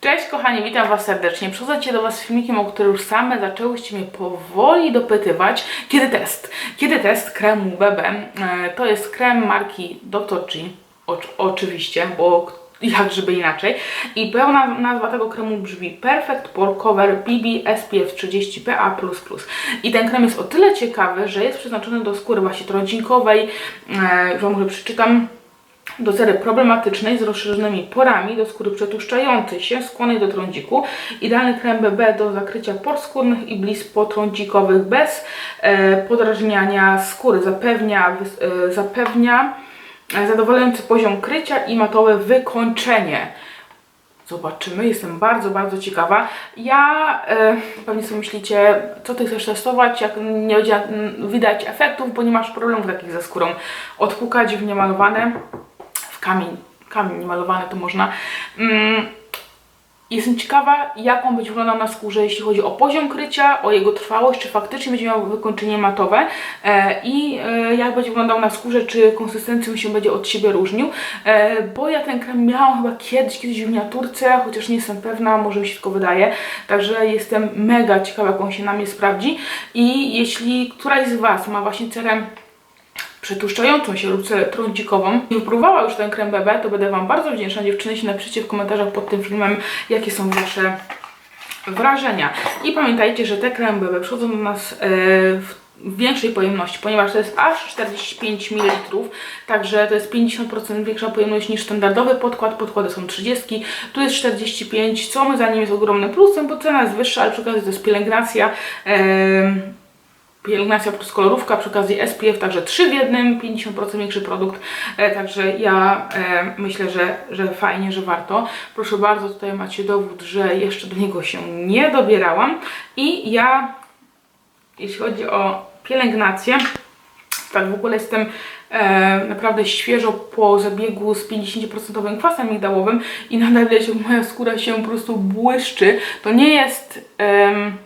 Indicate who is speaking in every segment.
Speaker 1: Cześć kochani, witam Was serdecznie. Przychodzę do Was z filmikiem, o który już same zaczęłyście mnie powoli dopytywać. Kiedy test? Kiedy test kremu BB? E, To jest krem marki Dr. G. Oczy- oczywiście, bo jak żeby inaczej. I pełna nazwa tego kremu brzmi Perfect Pore Cover BB SPF 30 PA++. I ten krem jest o tyle ciekawy, że jest przeznaczony do skóry właśnie trodzinkowej. E, Wam może przeczytam do cery problematycznej z rozszerzonymi porami, do skóry przetłuszczającej się, skłonnej do trądziku. Idealny krem BB do zakrycia por skórnych i bliz potrądzikowych bez e, podrażniania skóry. Zapewnia, e, zapewnia e, zadowalający poziom krycia i matowe wykończenie. Zobaczymy, jestem bardzo, bardzo ciekawa. Ja e, pewnie sobie myślicie, co ty chcesz testować, jak nie widać efektów, bo nie masz problemów takich ze skórą. Odpukać w niemalowane, kamień, kamień niemalowany to można. Mm, Jestem ciekawa, jak on będzie wyglądał na skórze, jeśli chodzi o poziom krycia, o jego trwałość, czy faktycznie będzie miał wykończenie matowe. E, i e, jak będzie wyglądał na skórze, czy konsystencją się będzie od siebie różnił, e, bo ja ten krem miałam chyba kiedyś, kiedyś w miniaturce, chociaż nie jestem pewna, może mi się tylko wydaje, także jestem mega ciekawa, jak on się na mnie sprawdzi. I jeśli któraś z Was ma właśnie cerę przetłuszczającą się lub trądzikową i wypróbowała już ten krem BB, to będę Wam bardzo wdzięczna. Dziewczyny się napiszcie w komentarzach pod tym filmem, jakie są Wasze wrażenia. I pamiętajcie, że te kremy BB przychodzą do nas e, w większej pojemności, ponieważ to jest aż 45 ml, także to jest 50% większa pojemność niż standardowy podkład. Podkłady są 30, tu jest 45, co my za nim jest ogromnym plusem, bo cena jest wyższa, ale przy okazji to jest pielęgnacja. em, pielęgnacja plus kolorówka przy okazji SPF, także 3 w jednym, 50% większy produkt, e, także ja e, myślę, że, że fajnie, że warto. Proszę bardzo, tutaj macie dowód, że jeszcze do niego się nie dobierałam i ja, jeśli chodzi o pielęgnację, tak w ogóle jestem e, naprawdę świeżo po zabiegu z 50% kwasem migdałowym i nadal jak moja skóra się po prostu błyszczy. To nie jest... em,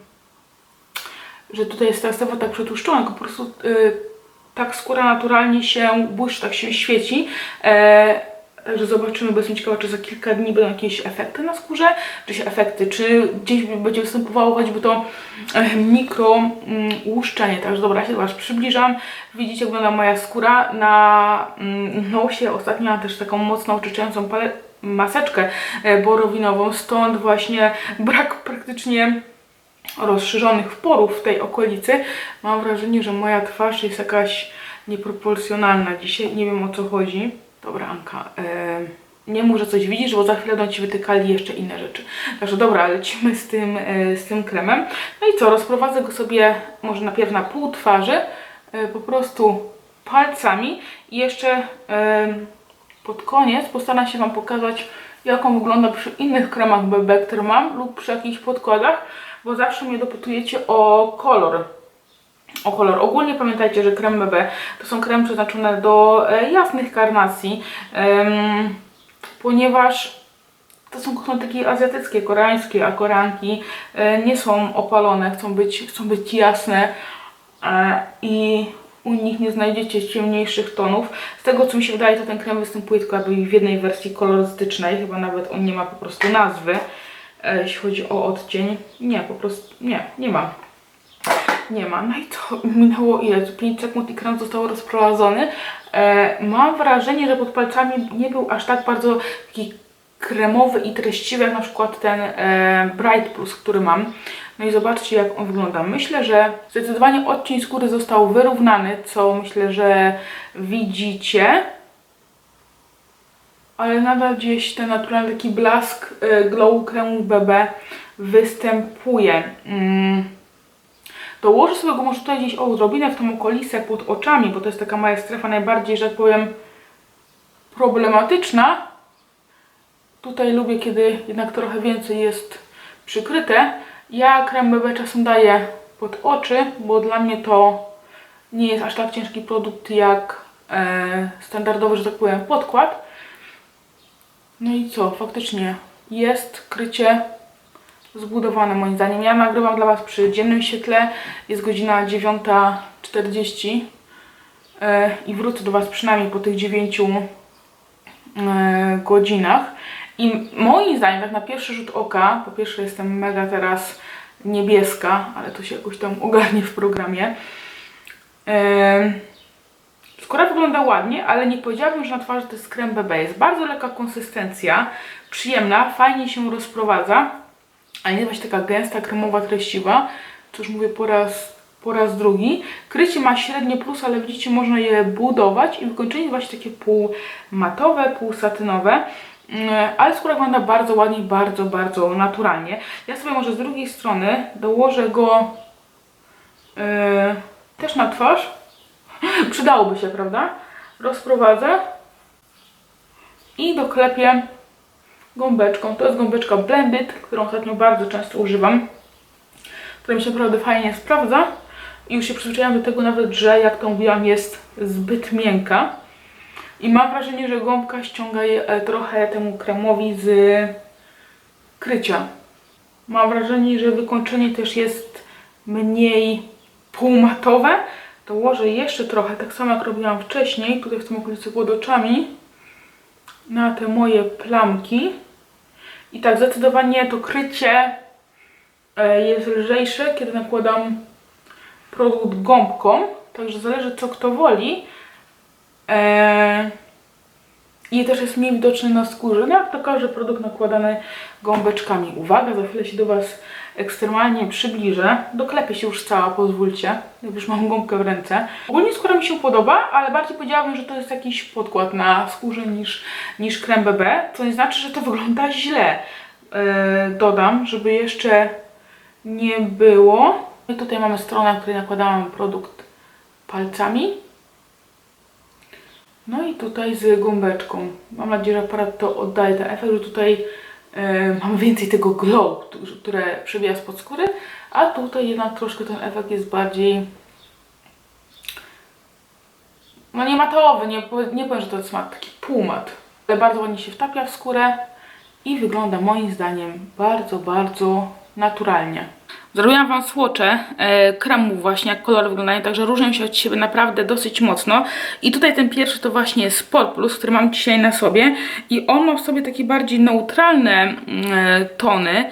Speaker 1: że tutaj jest ta strefa tak przetłuszczona, po prostu y, tak skóra naturalnie się błyszczy, tak się świeci. E, także zobaczymy, bo jestem ciekawa, czy za kilka dni będą jakieś efekty na skórze, czy się efekty, czy gdzieś będzie występowało choćby to e, mikro mm, łuszczenie. Także dobra, się Was przybliżam. Widzicie, jak wygląda moja skóra. Na mm, nosie ostatnio mam też taką mocno oczyszczającą maseczkę e, borowinową, stąd właśnie brak praktycznie rozszerzonych porów w tej okolicy. Mam wrażenie, że moja twarz jest jakaś nieproporcjonalna dzisiaj. Nie wiem o co chodzi. Dobra, Anka. nie mów, że coś widzisz, bo za chwilę będą Ci wytykali jeszcze inne rzeczy. Także dobra, lecimy z tym, e, z tym kremem. No i co, rozprowadzę go sobie może najpierw na pół twarzy, e, po prostu palcami i jeszcze pod koniec postaram się Wam pokazać, jak on wygląda przy innych kremach BB, które mam lub przy jakichś podkładach, bo zawsze mnie dopytujecie o kolor. O kolor. Ogólnie pamiętajcie, że krem BB to są kremy przeznaczone do e, jasnych karnacji, ponieważ to są kosmetyki azjatyckie, koreańskie, a koreanki e, nie są opalone, chcą być, chcą być jasne e, i u nich nie znajdziecie ciemniejszych tonów. Z tego co mi się wydaje, to ten krem występuje tylko w jednej wersji kolorystycznej, chyba nawet on nie ma po prostu nazwy, jeśli chodzi o odcień. Nie, po prostu nie, nie ma. Nie ma. No i to minęło ile? 5 sekund i krem został rozprowadzony. E, mam wrażenie, że pod palcami nie był aż tak bardzo taki kremowy i treściwy, jak na przykład ten e, Bright Plus, który mam. No i zobaczcie, jak on wygląda. Myślę, że zdecydowanie odcień skóry został wyrównany, co myślę, że widzicie. Ale nadal gdzieś ten naturalny taki blask e, glow kremu BB występuje. Mm. Dołożę sobie go może tutaj gdzieś o odrobinę w tą okolicę pod oczami, bo to jest taka moja strefa najbardziej, że tak powiem, problematyczna. Tutaj lubię, kiedy jednak trochę więcej jest przykryte. Ja krem BB czasem daję pod oczy, bo dla mnie to nie jest aż tak ciężki produkt jak e, standardowy, że tak powiem, podkład. No i co? Faktycznie jest krycie zbudowane moim zdaniem. Ja nagrywam dla Was przy dziennym świetle. Jest godzina 9.40 e, i wrócę do Was przynajmniej po tych 9 e, godzinach. I moim zdaniem, tak na pierwszy rzut oka, po pierwsze jestem mega teraz niebieska, ale to się jakoś tam ogarnie w programie. Em, Skóra wygląda ładnie, ale nie powiedziałabym, że na twarzy to jest krem BB. Jest bardzo lekka konsystencja, przyjemna, fajnie się rozprowadza, ale nie właśnie taka gęsta, kremowa, treściwa. Już mówię po raz, po raz drugi. Krycie ma średnie plus, ale widzicie, można je budować i wykończenie jest właśnie takie półmatowe, półsatynowe. Mm, Ale skóra wygląda bardzo ładnie i bardzo, bardzo naturalnie. Ja sobie może z drugiej strony dołożę go yy, też na twarz. Przydałoby się, prawda? Rozprowadzę i doklepię gąbeczką. To jest gąbeczka Blended, którą ostatnio bardzo często używam. Która mi się naprawdę fajnie sprawdza. I już się przyzwyczaiłam do tego nawet, że jak to mówiłam jest zbyt miękka. I mam wrażenie, że gąbka ściąga je e, trochę temu kremowi z krycia. Mam wrażenie, że wykończenie też jest mniej półmatowe. Dołożę jeszcze trochę, tak samo jak robiłam wcześniej, tutaj w tym okolicy pod oczami, na te moje plamki. I tak, zdecydowanie to krycie e, jest lżejsze, kiedy nakładam produkt gąbką. Także zależy co kto woli. E, I też jest mniej widoczny na skórze. No jak to każdy produkt nakładany gąbeczkami. Uwaga, za chwilę się do Was ekstremalnie przybliżę. Doklepię się już cała, pozwólcie. Jak już mam gąbkę w ręce. Ogólnie skóra mi się podoba, ale bardziej powiedziałabym, że to jest jakiś podkład na skórze niż, niż krem BB. Co nie znaczy, że to wygląda źle. E, dodam, żeby jeszcze nie było. I tutaj mamy stronę, w której nakładałam produkt palcami. No i tutaj z gąbeczką. Mam nadzieję, że aparat to oddaje ten efekt, że tutaj e, mam więcej tego glow, któ- które przebija spod skóry, a tutaj jednak troszkę ten efekt jest bardziej no nie matowy, nie, nie powiem, że to jest mat, taki półmat, ale bardzo ładnie się wtapia w skórę i wygląda moim zdaniem bardzo, bardzo naturalnie. Zrobiłam Wam słocze e, właśnie, jak kolory wyglądają, także różnią się od siebie naprawdę dosyć mocno. I tutaj ten pierwszy to właśnie jest Sport Plus, który mam dzisiaj na sobie i on ma w sobie takie bardziej neutralne mm, e, tony.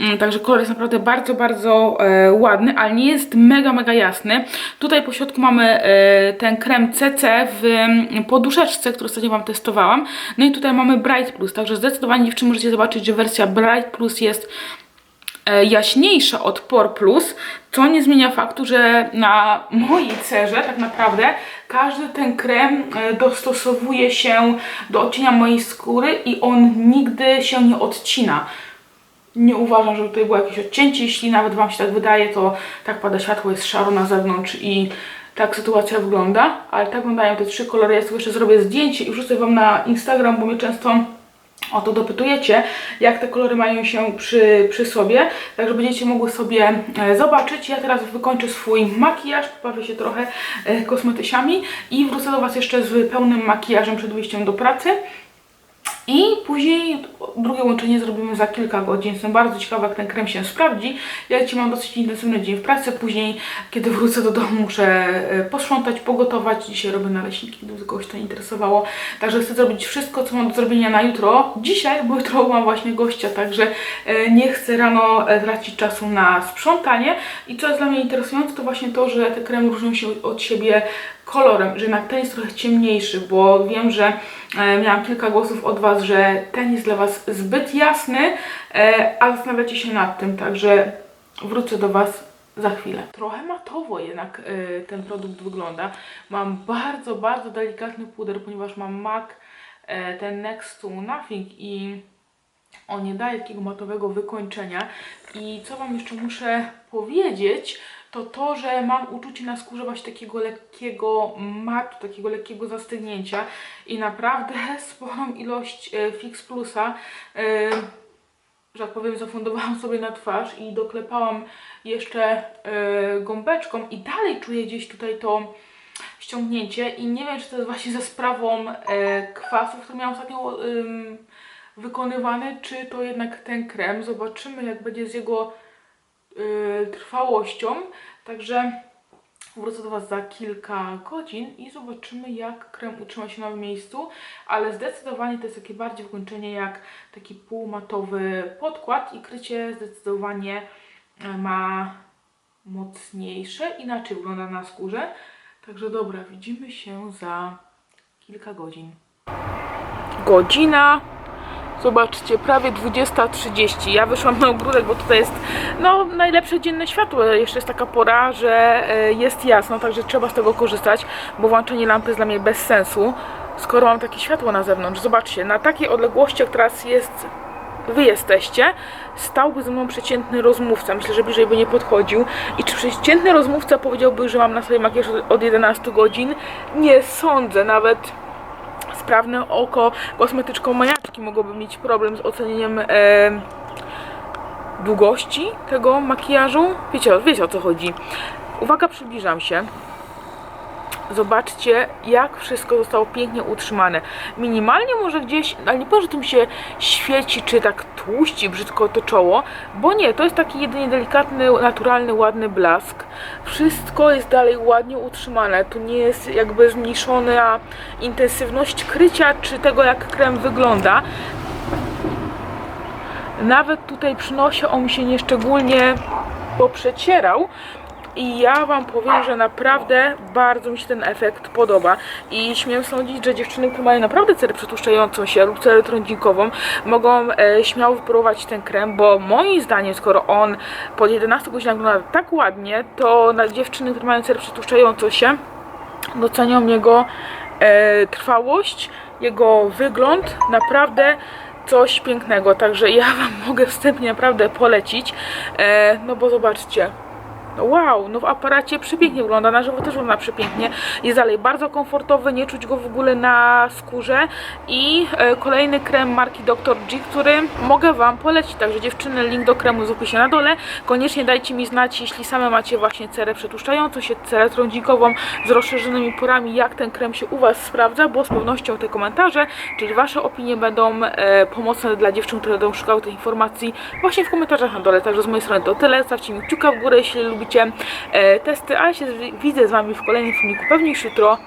Speaker 1: Mm, Także kolor jest naprawdę bardzo, bardzo e, ładny, ale nie jest mega, mega jasny. Tutaj po środku mamy e, ten krem CC w mm, poduszeczce, który ostatnio Wam testowałam. No i tutaj mamy Bright Plus, także zdecydowanie dziewczyny możecie zobaczyć, że wersja Bright Plus jest e, jaśniejsza od Por Plus, co nie zmienia faktu, że na mojej cerze tak naprawdę każdy ten krem e, dostosowuje się do odcienia mojej skóry i on nigdy się nie odcina. Nie uważam, że tutaj było jakieś odcięcie. Jeśli nawet Wam się tak wydaje, to tak pada światło, jest szaro na zewnątrz i tak sytuacja wygląda. Ale tak wyglądają te trzy kolory. Ja sobie jeszcze zrobię zdjęcie i wrzucę Wam na Instagram, bo mnie często o to dopytujecie, jak te kolory mają się przy, przy sobie. Także będziecie mogły sobie e, zobaczyć. Ja teraz wykończę swój makijaż, pobawię się trochę e, kosmetysiami i wrócę do Was jeszcze z pełnym makijażem przed wyjściem do pracy. I później drugie łączenie zrobimy za kilka godzin. Jestem bardzo ciekawa, jak ten krem się sprawdzi. Ja dzisiaj mam dosyć intensywny dzień w pracy. Później, kiedy wrócę do domu, muszę e, posprzątać, pogotować. Dzisiaj robię naleśniki, gdyby kogoś to interesowało. Także chcę zrobić wszystko, co mam do zrobienia na jutro. Dzisiaj, bo jutro mam właśnie gościa, także e, nie chcę rano e, tracić czasu na sprzątanie. I co jest dla mnie interesujące, to właśnie to, że te kremy różnią się od siebie kolorem, że jednak ten jest trochę ciemniejszy, bo wiem, że e, miałam kilka głosów od Was, że ten jest dla Was zbyt jasny, e, a zastanawiacie się nad tym, także wrócę do Was za chwilę. Trochę matowo jednak e, ten produkt wygląda. Mam bardzo, bardzo delikatny puder, ponieważ mam MAC e, ten Next to Nothing i on nie daje takiego matowego wykończenia. I co Wam jeszcze muszę powiedzieć, to to, że mam uczucie na skórze właśnie takiego lekkiego matu, takiego lekkiego zastygnięcia i naprawdę sporą ilość e, Fix Plusa, e, że tak powiem, zafundowałam sobie na twarz i doklepałam jeszcze e, gąbeczką i dalej czuję gdzieś tutaj to ściągnięcie i nie wiem, czy to jest właśnie ze sprawą kwasów, które miałam ostatnio wykonywany, czy to jednak ten krem. Zobaczymy, jak będzie z jego trwałością. Także Wrócę do Was za kilka godzin i zobaczymy, jak krem utrzyma się na miejscu, ale zdecydowanie to jest takie bardziej wykończenie jak taki półmatowy podkład i krycie zdecydowanie e, ma mocniejsze, inaczej wygląda na skórze. Także dobra, widzimy się za kilka godzin. Godzina Zobaczcie, prawie 20.30. Ja wyszłam na ogródek, bo tutaj jest no, najlepsze dzienne światło. Jeszcze jest taka pora, że e, jest jasno, także trzeba z tego korzystać, bo włączenie lampy jest dla mnie bez sensu, skoro mam takie światło na zewnątrz. Zobaczcie, na takiej odległości, jak teraz jest wy jesteście, stałby ze mną przeciętny rozmówca. Myślę, że bliżej by nie podchodził. I czy przeciętny rozmówca powiedziałby, że mam na sobie makijaż od- od 11 godzin? Nie sądzę. Nawet sprawne oko kosmetyczką majaczki mogłoby mieć problem z ocenieniem e, długości tego makijażu. Wiecie, wiecie o co chodzi. Uwaga, przybliżam się. Zobaczcie, jak wszystko zostało pięknie utrzymane. Minimalnie może gdzieś, ale nie powiem, że tym się świeci, czy tak tłuści brzydko to czoło, bo nie, to jest taki jedynie delikatny, naturalny, ładny blask. Wszystko jest dalej ładnie utrzymane. Tu nie jest jakby zmniejszona intensywność krycia, czy tego, jak krem wygląda. Nawet tutaj przy nosie on mi się nieszczególnie poprzecierał. I ja Wam powiem, że naprawdę bardzo mi się ten efekt podoba. I śmiem sądzić, że dziewczyny, które mają naprawdę cerę przetłuszczającą się lub cerę trądzinkową, mogą e, śmiało wypróbować ten krem, bo moim zdaniem, skoro on po 11 godzinach wygląda tak ładnie, to na dziewczyny, które mają cerę przetłuszczającą się, docenią jego e, trwałość, jego wygląd, naprawdę coś pięknego. Także ja Wam mogę wstępnie naprawdę polecić, e, no bo zobaczcie. Wow, no w aparacie przepięknie wygląda, na żywo też wygląda przepięknie. Jest dalej bardzo komfortowy, nie czuć go w ogóle na skórze. I e, kolejny krem marki Dr. G, który mogę Wam polecić. Także dziewczyny, link do kremu w opisie na dole. Koniecznie dajcie mi znać, jeśli same macie właśnie cerę przetłuszczającą się, cerę trądzikową z rozszerzonymi porami, jak ten krem się u Was sprawdza, bo z pewnością te komentarze, czyli Wasze opinie będą e, pomocne dla dziewczyn, które będą szukały tych informacji właśnie w komentarzach na dole. Także z mojej strony to tyle. Stawcie mi kciuka w górę, jeśli lubicie e, testy, a ja się widzę z Wami w kolejnym filmiku, pewnie już jutro.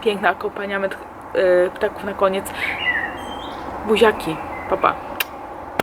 Speaker 1: Piękny akompaniament e, ptaków na koniec. Buziaki. Pa, pa.